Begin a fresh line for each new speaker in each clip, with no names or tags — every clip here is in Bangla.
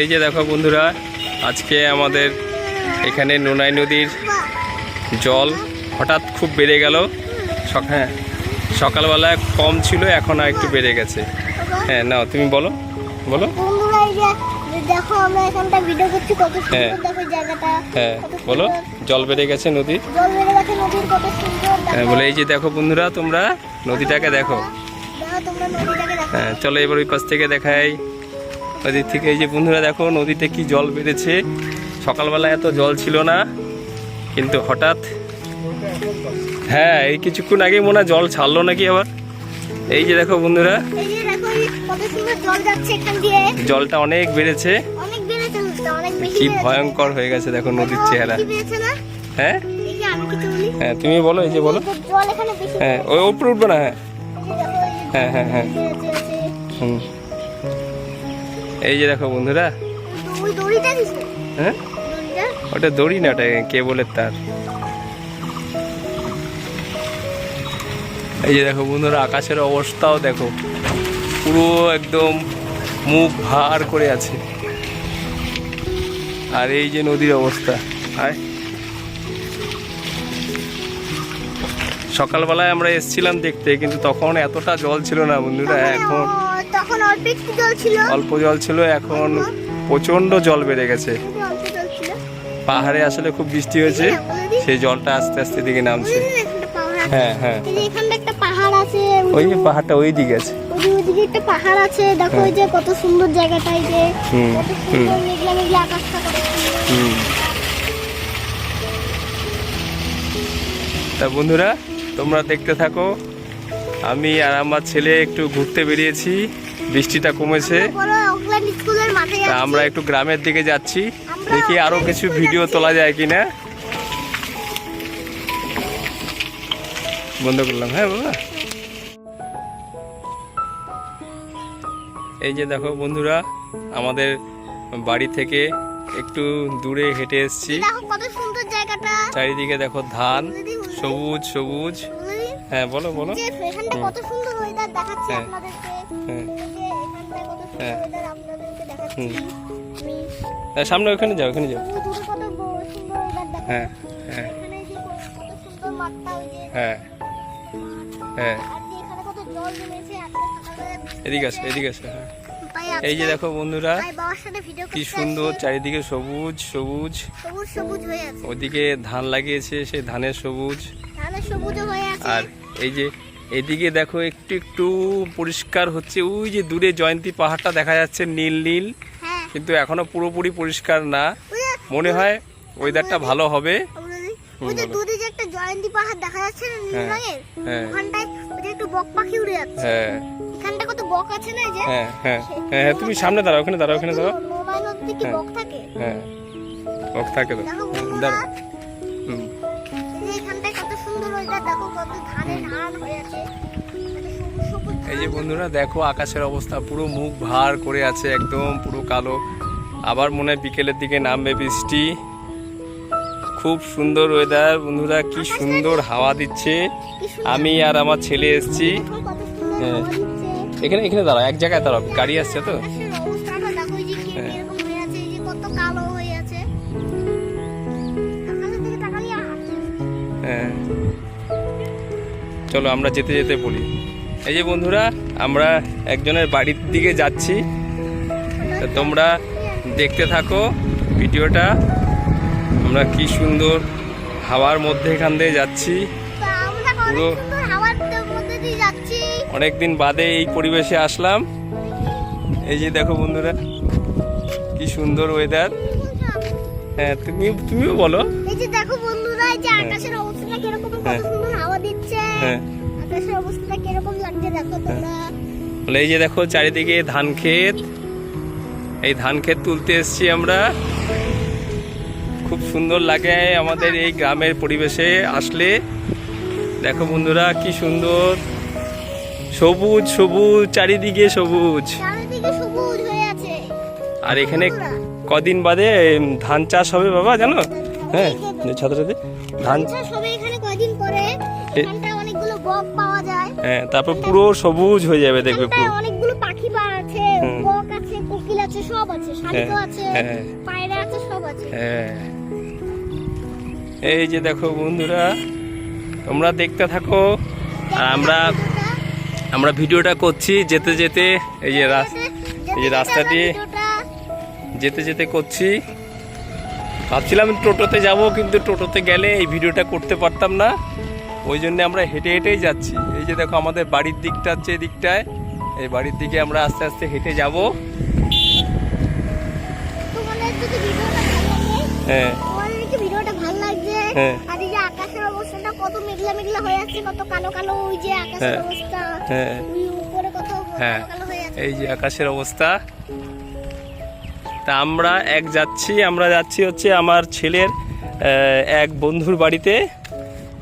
এই যে দেখো বন্ধুরা আজকে আমাদের এখানে নোনাই নদীর জল হঠাৎ খুব বেড়ে গেল। হ্যাঁ সকালবেলা কম ছিল এখন আর একটু বেড়ে গেছে। হ্যাঁ নাও তুমি বলো বলো।
দেখো আমরা এখানটা ভিডিও করছি কত
হ্যাঁ।
সুন্দর দেখো জায়গাটা।
হ্যাঁ বলো জল বেড়ে গেছে নদীর
জল বেড়ে গেছে নদীর কত সুন্দর
হ্যাঁ বলে এই যে দেখো বন্ধুরা তোমরা নদীটাকে দেখো।
দেখো তোমরা নদীটাকে দেখো।
হ্যাঁ চলো এবার ওই পাশ থেকে দেখাই। নদীর থেকে এই যে বন্ধুরা দেখো নদীতে কি জল বেড়েছে। সকালবেলা এত জল ছিল না কিন্তু হঠাৎ হ্যাঁ এই কিছুক্ষণ আগে মনে হয় জল ছাড়লো নাকি আবার। এই যে দেখো বন্ধুরা জলটা অনেক বেড়েছে। কি ভয়ঙ্কর হয়ে গেছে দেখো নদীর চেহারা। হ্যাঁ? হ্যাঁ তুমি বলো এই যে বলো। হ্যাঁ ওই উপরে উঠবে না হ্যাঁ। হ্যাঁ, হ্যাঁ, হ্যাঁ। হুম। এই যে দেখো বন্ধুরা। হ্যাঁ? ওটা দড়ি না ওটা কেবলের তার। এই যে দেখো বন্ধুরা আকাশের অবস্থাও দেখো। পুরো একদম মুখ ভার করে আছে। আর এই যে নদীর অবস্থা। আয় সকালবেলায় আমরা এসেছিলাম দেখতে কিন্তু তখন এতটা জল ছিল না বন্ধুরা এখন
তখন অল্প একটু জল ছিল।
অল্প জল ছিল এখন প্রচণ্ড জল বেড়ে গেছে। পাহাড়ে আসলে খুব বৃষ্টি হয়েছে সেই জলটা আস্তে আস্তে দিকে নামছে। হ্যাঁ হ্যাঁ।
এখানটা একটা পাহাড় আছে
ওই যে পাহাড়টা ওই দিকে আছে
ওইদিকে একটা পাহাড় আছে। দেখো ওই যে কত সুন্দর জায়গাটা এই যে। কত সুন্দর মেঘলা মেঘলা আকাশটা কত সুন্দর।
তা বন্ধুরা তোমরা দেখতে থাকো। আমি আর আমার ছেলে একটু ঘুরতে বেরিয়েছি বৃষ্টিটা কমেছে। আমরা একটু গ্রামের দিকে যাচ্ছি দেখি
আরও
কিছু ভিডিও তোলা যায় কিনা। বন্ধ করলাম হ্যাঁ বাবা। এই যে দেখো বন্ধুরা আমাদের বাড়ি থেকে একটু দূরে হেঁটে এসেছি। চারিদিকে দেখো ধান সবুজ সবুজ? হ্যাঁ বলো বলো।
যে এখানটা কত সুন্দর ওয়েদার দেখাচ্ছে
হ্যাঁ।
আপনাদেরকে।
হ্যাঁ।
যে এখানটা কত সুন্দর
হ্যাঁ।
ওয়েদার আপনাদেরকে দেখাচ্ছি।
হুম।
আমি
হ্যাঁ, সামনে ওখানে যাও ওখানে যাও।
কত সুন্দর ওয়েদার দেখাচ্ছে।
হ্যাঁ হ্যাঁ।
এখানে যে কত সুন্দর মাঠটা ওই যে
হ্যাঁ। হ্যাঁ।
আর যে এখানে কত জল জমেছে আজকে সকালবেলা
এদিকে আসো এদিকে আসো হ্যাঁ। এই যে দেখো বন্ধুরা কি সুন্দর চারিদিকে সবুজ সবুজ।
সবুজ সবুজ
ওদিকে ধান লাগিয়েছে সেই ধানের সবুজ। আর এই যে এদিকে দেখো একটু একটু পরিষ্কার হচ্ছে। ওই যে দূরে জয়ন্তী পাহাড়টা দেখা যাচ্ছে নীল নীল
হ্যাঁ।
কিন্তু এখনও পুরোপুরি পরিষ্কার না। মনে হয় ওয়েদারটা ভালো হবে। হ্যাঁ, হ্যাঁ। হ্যাঁ। হ্যাঁ হ্যাঁ হ্যাঁ হ্যাঁ তুমি সামনে দাঁড়াও ওখানে দাঁড়াও দাঁড়াও। হ্যাঁ।
বক থাকে?
তো। দাঁড়াও। হুম।
এই যে
বন্ধুরা দেখো আকাশের অবস্থা পুরো মুখ ভার করে আছে একদম পুরো কালো। আবার মনে হয় বিকেলের দিকে নামবে বৃষ্টি। খুব সুন্দর ওয়েদার বন্ধুরা কি সুন্দর হাওয়া দিচ্ছে। আমি আর আমার ছেলে এসেছি। হ্যাঁ। এখানে এখানে দাঁড়াও এক জায়গায় দাঁড়াও গাড়ি আসছে তো? চলো আমরা যেতে যেতে বলি। এই যে বন্ধুরা আমরা একজনের বাড়ির দিকে যাচ্ছি। তা তোমরা দেখতে থাকো ভিডিওটা। আমরা কি সুন্দর হাওয়ার মধ্যে এখান দিয়ে যাচ্ছি। পুরো- অনেকদিন বাদে এই পরিবেশে আসলাম। এই যে দেখো বন্ধুরা কি সুন্দর ওয়েদার হ্যাঁ তুমি তুমিও বলো।
এই যে দেখো বন্ধুরা এই যে আকাশের অবস্থাটা কীরকম কত
হ্যাঁ।
সুন্দর হাওয়া দিচ্ছে।
হ্যাঁ।
আকাশের অবস্থাটা কীরকম লাগছে? দেখো তোমরা।
বলে এই যে দেখো চারিদিকে ধান ক্ষেত। এই ধান ক্ষেত তুলতে এসছি আমরা। খুব সুন্দর লাগে আমাদের এই গ্রামের পরিবেশে আসলে। দেখো বন্ধুরা কি সুন্দর। সবুজ সবুজ চারিদিকে সবুজ।
হয়ে
আর এখানে কদিন বাদে ধান চাষ হবে বাবা জানো? হ্যাঁ ছাত্রছাত্রী। ধান
বক পাওয়া যায়।
হ্যাঁ তারপর পুরো সবুজ হয়ে যাবে দেখবে পুরো।
অনেকগুলো পাখি আছে। বক আছে কোকিল আছে সব আছে শালিকা
হ্যাঁ,
আছে
হ্যাঁ।
পায়রা আছে সব আছে।
হ্যাঁ। এই যে দেখো বন্ধুরা তোমরা দেখতে থাকো আর আমরা আমরা ভিডিওটা করছি যেতে যেতে এই যে এই যে রাস্তা দিয়ে যেতে যেতে করছি। ভাবছিলাম টোটোতে যাব কিন্তু টোটোতে গেলে এই ভিডিওটা করতে পারতাম না। ওই জন্য আমরা হেঁটে হেঁটেই যাচ্ছি। এই যে দেখো আমাদের বাড়ির দিকটা হচ্ছে এই দিকটায় এই বাড়ির দিকে আমরা আস্তে আস্তে হেঁটে যাব। হ্যাঁ। হ্যাঁ।
হয়ে।
হ্যাঁ। এই যে আকাশের অবস্থা। তা আমরা এক যাচ্ছি। আমরা যাচ্ছি হচ্ছে আমার ছেলের এক বন্ধুর বাড়িতে।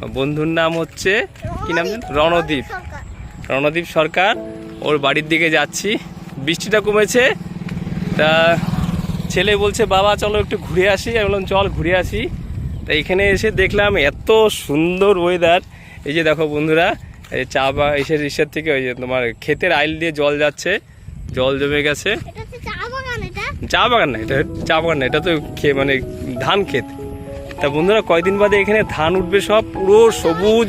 বন্ধুর নাম হচ্ছে কি নাম? রণদীপ।
সরকার।
রণদীপ সরকার। ওর বাড়ির দিকে যাচ্ছি। বৃষ্টিটা কমেছে। তা ছেলে বলছে বাবা চলো একটু ঘুরে আসি। আমি বললাম চল ঘুরে আসি। তা এখানে এসে দেখলাম এত সুন্দর ওয়েদার এই যে দেখো বন্ধুরা এই চা বা এসের ইসের থেকে ওই যে তোমার ক্ষেতের আইল দিয়ে জল যাচ্ছে। জল জমে গেছে।
চা বাগান
না এটা চা বাগান না এটা তো খে- মানে ধান ক্ষেত। তা বন্ধুরা কয়দিন বাদে এখানে ধান উঠবে সব পুরো সবুজ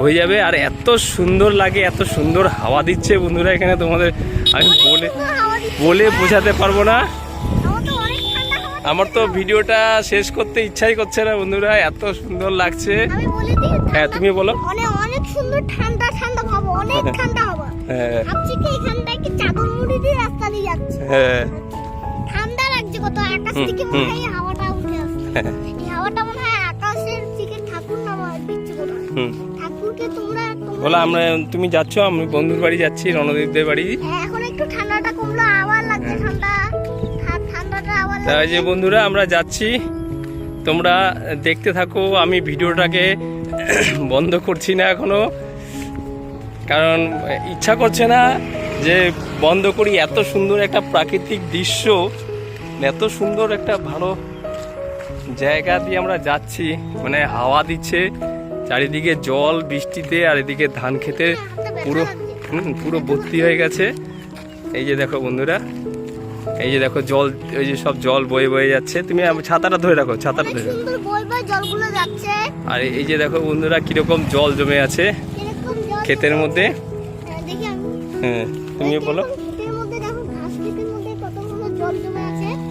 হয়ে যাবে। আর এত সুন্দর লাগে এত সুন্দর হাওয়া দিচ্ছে বন্ধুরা এখানে তোমাদের। আমি বলে। বলে বোঝাতে পারব না।
আমার তো
ভিডিওটা শেষ করতে ইচ্ছাই করছে না বন্ধুরা এত সুন্দর লাগছে। হ্যাঁ তুমি বলো।
অনেক অনেক সুন্দর ঠান্ডা ঠান্ডা ভাবো অনেক ঠান্ডা হাওয়া।
হ্যাঁ।
ভাবছি কি চাদর মুড়ি দিয়ে রাস্তা দিয়ে যাচ্ছে।
হ্যাঁ।
ঠান্ডা লাগছে কত আকাশ
হুম,
থেকে
হুম।
হাওয়াটা উঠে আসছে।
হ্যাঁ,
মনে হয় আকাশের থেকে ঠাকুর নামা দিচ্ছে
হুম।
ঠাকুরকে তোমরা তোমরা-
বলো আমরা তুমি যাচ্ছ আমি বন্ধুর বাড়ি যাচ্ছি রণদীপদের বাড়ি।
হ্যাঁ, এখন একটু ঠান্ডাটা কমলো আবার লাগছে ঠান্ডা। ঠান্ডাটা আবার
তাই যে বন্ধুরা আমরা যাচ্ছি। তোমরা দেখতে থাকো আমি ভিডিওটাকে বন্ধ করছি না এখনও। কারণ ইচ্ছা করছে না যে বন্ধ করি এত সুন্দর একটা প্রাকৃতিক দৃশ্য এত সুন্দর একটা ভালো জায়গা দিয়ে আমরা যাচ্ছি মানে হাওয়া দিচ্ছে চারিদিকে জল বৃষ্টিতে আর এদিকে ধান খেতে পুরো পুরো ভর্তি হয়ে গেছে। এই যে দেখো বন্ধুরা এই যে দেখো জল এই যে সব জল বয়ে বয়ে যাচ্ছে। তুমি ছাতাটা ধরে রাখো ছাতাটা ধরে আর এই যে দেখো বন্ধুরা কীরকম জল জমে আছে
কীরকম
ক্ষেতের মধ্যে?
হ্যাঁ, তুমিও
বলো।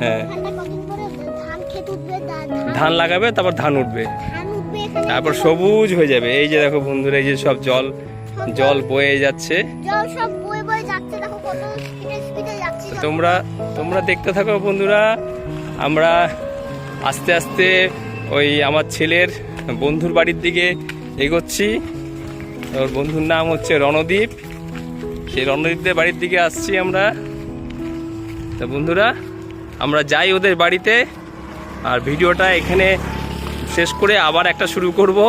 হ্যাঁ।
ধান
লাগাবে তারপর ধান উঠবে। তারপর সবুজ হয়ে যাবে। এই যে দেখো বন্ধুরা এই যে সব জল জল বয়ে যাচ্ছে। তোমরা তোমরা দেখতে থাকো বন্ধুরা আমরা আস্তে আস্তে ওই আমার ছেলের বন্ধুর বাড়ির দিকে এগোচ্ছি। ওর বন্ধুর নাম হচ্ছে রণদীপ। সেই রণদীপদের বাড়ির দিকে আসছি আমরা। তা বন্ধুরা আমরা যাই ওদের বাড়িতে। আর ভিডিওটা এখানে শেষ করে আবার একটা শুরু করব।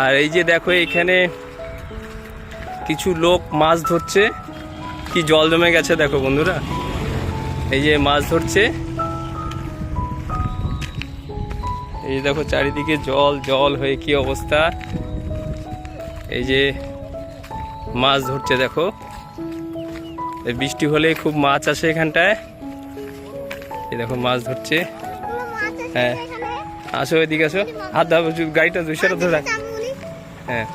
আর এই যে দেখো এখানে কিছু লোক মাছ ধরছে। কি জল জমে গেছে দেখো বন্ধুরা। এই যে মাছ ধরছে। এই যে দেখো চারিদিকে জল জল হয়ে কি অবস্থা। এই যে মাছ ধরছে দেখো। বৃষ্টি হলে খুব মাছ আসে এখানটায়। এই দেখো মাছ ধরছে। হ্যাঁ। আসো এদিকে আসো। হাত দাও গাড়িটা দুইশোটা ধরে হ্যাঁ।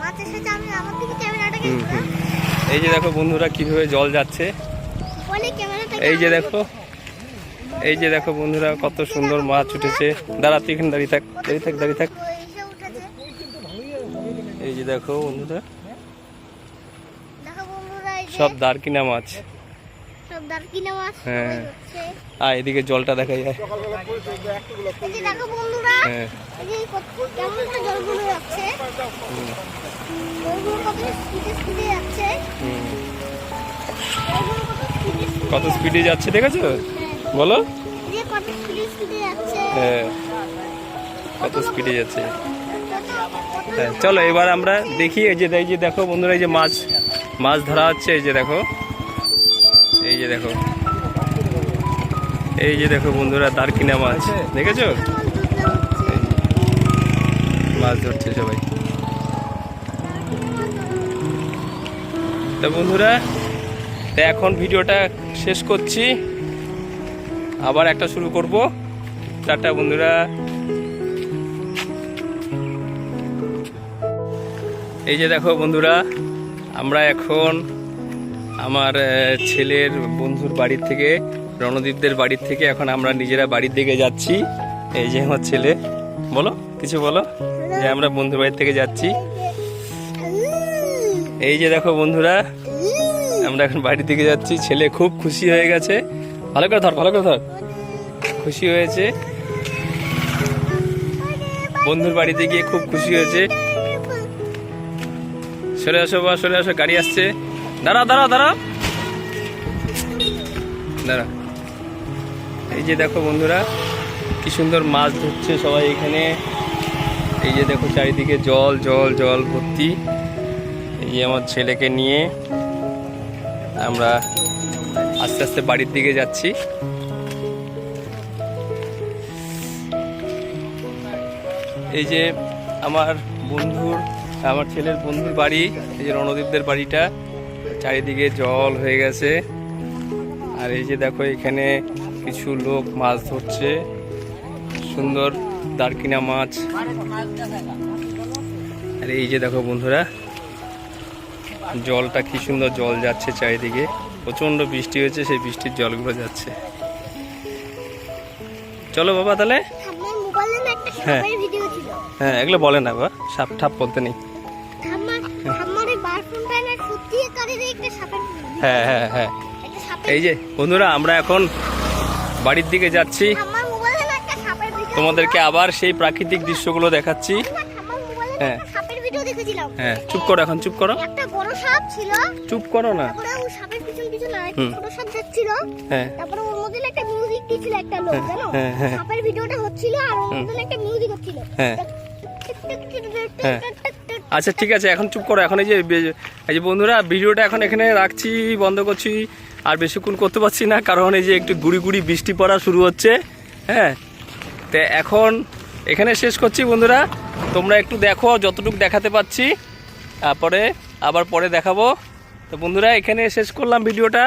এই যে দেখো বন্ধুরা কীভাবে জল যাচ্ছে। এই যে দেখো। এই যে দেখো বন্ধুরা কত সুন্দর মাছ উঠেছে। দাঁড়া তুই এখানে দাঁড়িয়ে থাক দাঁড়িয়ে থাক দাঁড়িয়ে থাক। এই যে দেখো বন্ধুরা। সব
সব দারকিনা মাছ।
হ্যাঁ। আর এদিকে জলটা দেখা যায়। হ্যাঁ।
কত- স্পিডে যাচ্ছে।
দেখেছ। বলো।
কত স্পিডে স্পিডে যাচ্ছে।
হ্যাঁ। কত স্পিডে যাচ্ছে। চলো এবার আমরা দেখি এই যে এই যে দেখো বন্ধুরা এই যে মাছ মাছ ধরা হচ্ছে এই যে দেখো। যে দেখো। এই যে দেখো বন্ধুরা দারকিনা মাছ। দেখেছ?
মাছ।
ধরছে সবাই। তা বন্ধুরা, তো এখন ভিডিওটা শেষ করছি। আবার একটা শুরু করব। টাটা বন্ধুরা। এই যে দেখো বন্ধুরা, আমরা এখন আমার ছেলের বন্ধুর বাড়ির থেকে, রণদীপদের বাড়ির থেকে এখন আমরা নিজেরা বাড়ির দিকে যাচ্ছি। এই যে আমার ছেলে। বলো, কিছু বলো? যে আমরা বন্ধুর বাড়ির থেকে যাচ্ছি। এই যে দেখো বন্ধুরা, আমরা এখন বাড়ির দিকে যাচ্ছি। ছেলে খুব খুশি হয়ে গেছে। ভালো করে ধর, ভালো করে ধর। খুশি হয়েছে। বন্ধুর বাড়িতে গিয়ে খুব খুশি হয়েছে। সরে আসো বা, সরে আসো, গাড়ি আসছে। দাঁড়া দাঁড়া দাঁড়া। দাঁড়া। এই যে দেখো বন্ধুরা, কি সুন্দর মাছ ধরছে সবাই এখানে। এই যে দেখো চারিদিকে জল জল জল ভর্তি। এই যে আমার ছেলেকে নিয়ে আমরা আস্তে আস্তে বাড়ির দিকে যাচ্ছি। এই যে আমার বন্ধুর, আমার ছেলের বন্ধুর বাড়ি, এই যে রণদীপদের বাড়িটা। চারিদিকে জল হয়ে গেছে। আর এই যে দেখো এখানে কিছু লোক মাছ ধরছে। সুন্দর দারকিনা মাছ। আর এই যে দেখো বন্ধুরা জলটা কি সুন্দর জল যাচ্ছে চারিদিকে। প্রচণ্ড বৃষ্টি হয়েছে সেই বৃষ্টির জলগুলো যাচ্ছে। চলো বাবা তাহলে। হ্যাঁ। হ্যাঁ এগুলো বলে না বাবা সাপ ঠাপ বলতে নেই। হ্যাঁ হ্যাঁ হ্যাঁ। এই যে বন্ধুরা আমরা এখন বাড়ির দিকে যাচ্ছি। তোমাদেরকে আবার সেই প্রাকৃতিক দৃশ্যগুলো দেখাচ্ছি। হ্যাঁ। হ্যাঁ চুপ করো এখন চুপ করো।
একটা বড় সাপ ছিল।
চুপ করো না।
সাপের পিছন পিছন
হুম।
ছোট সাপ যাচ্ছিল।
হ্যাঁ।
তারপরে ওর মধ্যে একটা মিউজিক দিচ্ছিল একটা লোক
হ্যাঁ,
জানো। সাপের ভিডিওটা হচ্ছিল আর ওর মধ্যে একটা মিউজিক হচ্ছিল।
হ্যাঁ। হ্যাঁ। আচ্ছা ঠিক আছে, এখন চুপ করো। এখন এই যে এই যে বন্ধুরা, ভিডিওটা এখন এখানে রাখছি, বন্ধ করছি। আর বেশিক্ষণ করতে পারছি না, কারণ এই যে একটু গুড়ি গুড়ি বৃষ্টি পড়া শুরু হচ্ছে হ্যাঁ? তো এখন এখানে শেষ করছি, বন্ধুরা। তোমরা একটু দেখো, যতটুকু দেখাতে পাচ্ছি তারপরে আবার পরে দেখাবো। তো বন্ধুরা, এখানে শেষ করলাম ভিডিওটা।